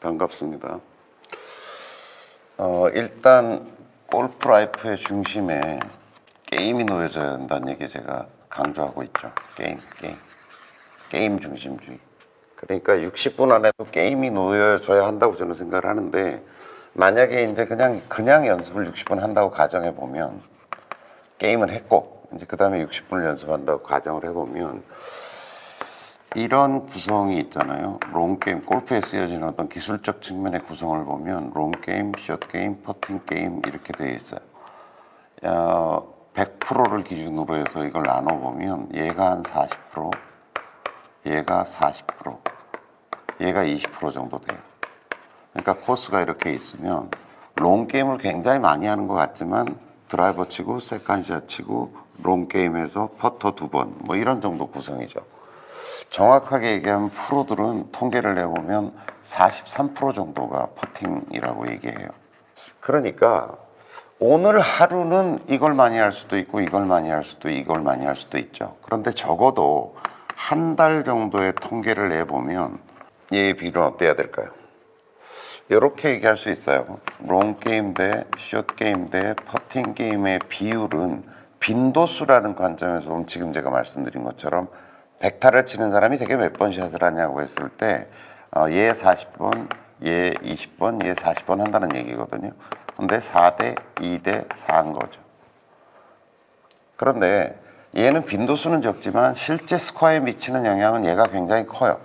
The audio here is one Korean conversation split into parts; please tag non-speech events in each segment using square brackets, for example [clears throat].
반갑습니다. 어, 일단 골프 라이프의 중심에 게임이 놓여져야 된다는 얘기 제가 강조하고 있죠. 게임, 게임. 게임 중심주의. 그러니까 60분 안에도 게임이 놓여져야 한다고 저는 생각을 하는데 만약에 이제 그냥 그냥 연습을 60분 한다고 가정해 보면 게임을 했고 이제 그다음에 60분을 연습한다고 가정을 해 보면 이런 구성이 있잖아요. 롱 게임, 골프에 쓰여지는 어떤 기술적 측면의 구성을 보면 롱 게임, 숏 게임, 퍼팅 게임 이렇게 되어 있어요. 어, 100%를 기준으로 해서 이걸 나눠 보면 얘가 한 40%, 얘가 40%, 얘가 20% 정도 돼요. 그러니까 코스가 이렇게 있으면 롱 게임을 굉장히 많이 하는 것 같지만 드라이버 치고 세컨샷 치고 롱 게임에서 퍼터 두 번 뭐 이런 정도 구성이죠. 정확하게 얘기하면 프로들은 통계를 내보면 43% 정도가 퍼팅이라고 얘기해요. 그러니까 오늘 하루는 이걸 많이 할 수도 있고 이걸 많이 할 수도 이걸 많이 할 수도 있죠. 그런데 적어도 한 달 정도의 통계를 내보면 얘의 비율은 어때야 될까요? 이렇게 얘기할 수 있어요. 롱 게임 대 숏 게임 대 퍼팅 게임의 비율은 빈도수라는 관점에서 보면 지금 제가 말씀드린 것처럼 100타를 치는 사람이 되게 몇 번 샷을 하냐고 했을 때, 어, 얘 40번, 얘 20번, 얘 40번 한다는 얘기거든요. 근데 4대 2대 4인 거죠. 그런데 얘는 빈도수는 적지만 실제 스코어에 미치는 영향은 얘가 굉장히 커요.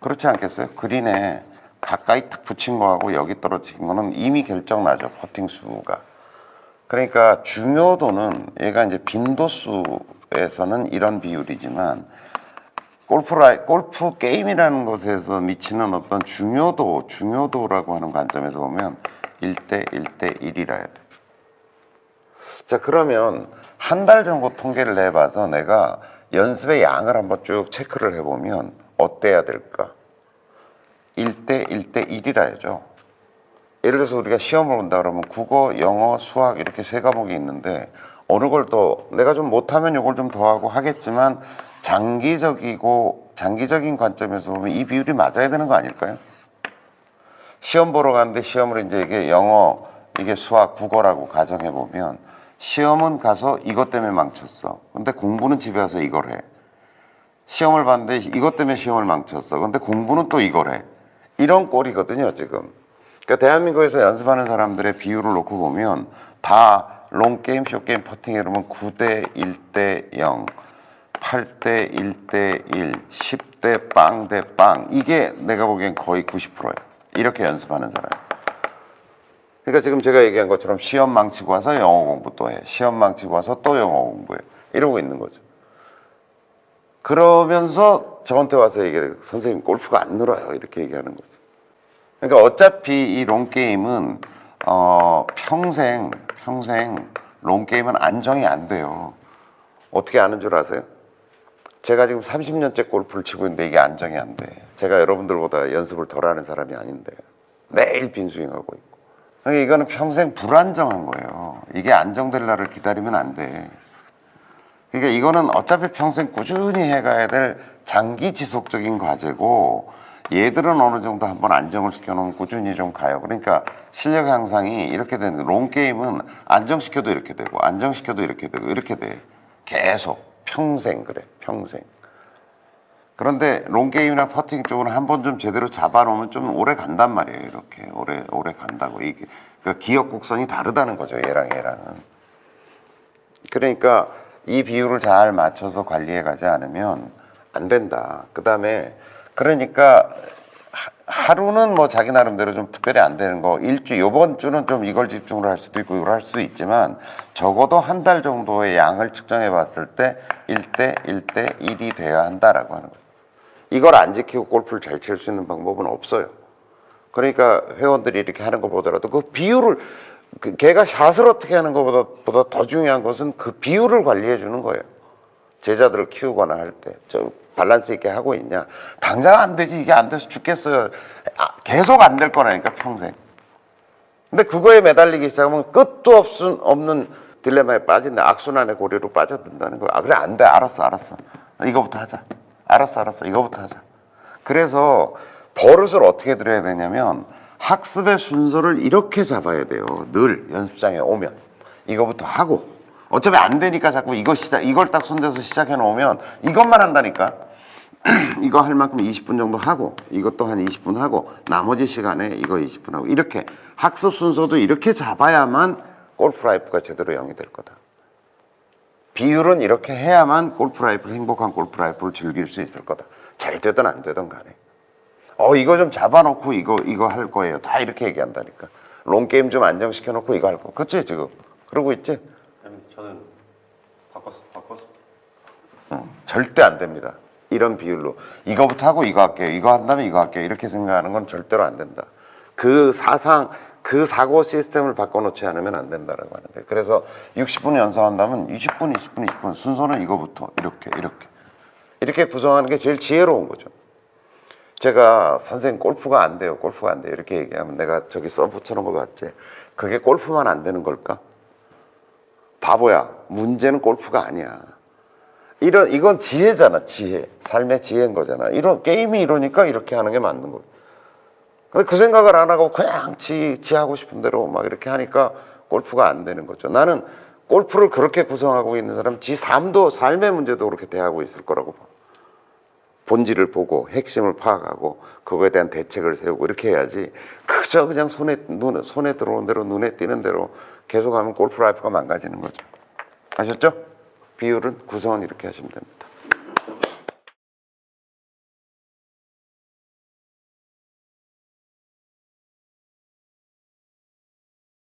그렇지 않겠어요? 그린에 가까이 탁 붙인 거하고 여기 떨어진 거는 이미 결정나죠. 퍼팅 수가. 그러니까 중요도는 얘가 이제 빈도수에서는 이런 비율이지만 골프 라이, 골프 게임이라는 것에서 미치는 어떤 중요도, 중요도라고 하는 관점에서 보면 1대 1대 1이라 해야 돼. 자, 그러면 한 달 정도 통계를 내봐서 내가 연습의 양을 한번 쭉 체크를 해보면 어때야 될까? 1대 1대 1이라 해야죠. 예를 들어서 우리가 시험을 본다 그러면 국어, 영어, 수학 이렇게 세 과목이 있는데 어느 걸더 내가 좀 못하면 이걸 좀 더 하고 하겠지만 장기적이고 장기적인 관점에서 보면 이 비율이 맞아야 되는 거 아닐까요? 시험 보러 가는데 시험을 이제 이게 영어, 이게 수학, 국어라고 가정해 보면 시험은 가서 이것 때문에 망쳤어. 근데 공부는 집에 와서 이걸 해. 시험을 봤는데 이것 때문에 시험을 망쳤어. 근데 공부는 또 이걸 해. 이런 꼴이거든요, 지금. 그러니까 대한민국에서 연습하는 사람들의 비율을 놓고 보면 다 롱게임, 숏게임, 퍼팅 이러면 9대 1대 0, 8대 1대 1, 10대 빵 대 빵. 이게 내가 보기엔 거의 90%예요. 이렇게 연습하는 사람. 그러니까 지금 제가 얘기한 것처럼 시험 망치고 와서 영어 공부 또 해. 시험 망치고 와서 또 영어 공부해. 이러고 있는 거죠. 그러면서 저한테 와서 얘기해요. 선생님 골프가 안 늘어요. 이렇게 얘기하는 거죠. 그러니까 어차피 이 롱게임은 어, 평생 평생 롱게임은 안정이 안 돼요. 어떻게 아는 줄 아세요? 제가 지금 30년째 골프를 치고 있는데 이게 안정이 안 돼. 제가 여러분들보다 연습을 덜 하는 사람이 아닌데 매일 빈스윙하고 있고. 그러니까 이거는 평생 불안정한 거예요. 이게 안정될 날을 기다리면 안 돼. 그러니까 이거는 어차피 평생 꾸준히 해가야 될 장기 지속적인 과제고 얘들은 어느 정도 한번 안정을 시켜놓으면 꾸준히 좀 가요. 그러니까 실력 향상이 이렇게 되는 롱 게임은 안정시켜도 이렇게 되고 안정시켜도 이렇게 되고 이렇게 돼. 계속 평생 그래 평생. 그런데 롱 게임이나 퍼팅 쪽은 한 번 좀 제대로 잡아놓으면 좀 오래 간단 말이에요. 이렇게 오래 오래 간다고 이게 그 기억 곡선이 다르다는 거죠. 얘랑 얘랑은. 그러니까 이 비율을 잘 맞춰서 관리해 가지 않으면 안 된다. 그 다음에 그러니까 하- 하루는 뭐 자기 나름대로 좀 특별히 안 되는 거 일주 요번 주는 좀 이걸 집중으로 할 수도 있고 이걸 할 수도 있지만 적어도 한 달 정도의 양을 측정해 봤을 때 1대 1대 1이 돼야 한다라고 하는 거예요. 이걸 안 지키고 골프를 잘 칠 수 있는 방법은 없어요. 그러니까 회원들이 이렇게 하는 것보다라도 그 비율을 그 걔가 샷을 어떻게 하는 것보다 보다 더 중요한 것은 그 비율을 관리해 주는 거예요. 제자들을 키우거나 할 때 저 밸런스 있게 하고 있냐. 당장 안 되지 이게 안 돼서 죽겠어요. 아, 계속 안 될 거라니까 평생. 근데 그거에 매달리기 시작하면 끝도 없은, 없는 딜레마에 빠진다. 악순환의 고리로 빠져든다는 거야 아 그래 안 돼. 알았어 알았어. 이거부터 하자. 알았어 알았어. 이거부터 하자. 그래서 버릇을 어떻게 들여야 되냐면 학습의 순서를 이렇게 잡아야 돼요. 늘 연습장에 오면. 이거부터 하고. 어차피 안 되니까 자꾸 이거 시작 이걸 딱 손대서 시작해 놓으면 이것만 한다니까. [clears throat] 이거 할 만큼 20분 정도 하고 이것도 한 20분 하고 나머지 시간에 이거 20분 하고 이렇게 학습 순서도 이렇게 잡아야만 골프 라이프가 제대로 영이 될 거다. 비율은 이렇게 해야만 골프 라이프를 행복한 골프 라이프를 즐길 수 있을 거다. 잘 되든 안 되든 간에. 어 이거 좀 잡아놓고 이거 이거 할 거예요. 다 이렇게 얘기한다니까. 롱 게임 좀 안정시켜 놓고 이거 할 거. 그치 지금 그러고 있지? 아니 저는 바꿨어 바꿨어 어, 절대 안 됩니다. 이런 비율로 이거부터 하고 이거 할게요. 이거 한 다음에 이거 할게요. 이렇게 생각하는 건 절대로 안 된다. 그 사상 그 사고 시스템을 바꿔놓지 않으면 안 된다라고 하는데 그래서 60분 연습한다면 20분, 20분, 20분 순서는 이거부터 이렇게 이렇게 이렇게 구성하는 게 제일 지혜로운 거죠. 제가 선생님 골프가 안 돼요, 골프가 안 돼요 이렇게 얘기하면 내가 저기 써 붙여놓은 거 봤지? 그게 골프만 안 되는 걸까? 바보야, 문제는 골프가 아니야. 이런 이건 지혜잖아 지혜. 삶의 지혜인 거잖아. 이런 게임이 이러니까 이렇게 하는 게 맞는 거야 근데 그 생각을 안 하고 그냥 지, 지 하고 싶은 대로 막 이렇게 하니까 골프가 안 되는 거죠. 나는 골프를 그렇게 구성하고 있는 사람 지 삶도 삶의 문제도 그렇게 대하고 있을 거라고 봐. 본질을 보고 핵심을 파악하고 그거에 대한 대책을 세우고 이렇게 해야지. 그저 그냥 손에 눈에 손에 들어오는 대로 눈에 띄는 대로 계속하면 골프 라이프가 망가지는 거죠. 아셨죠? 비율은 구성은 이렇게 하시면 됩니다.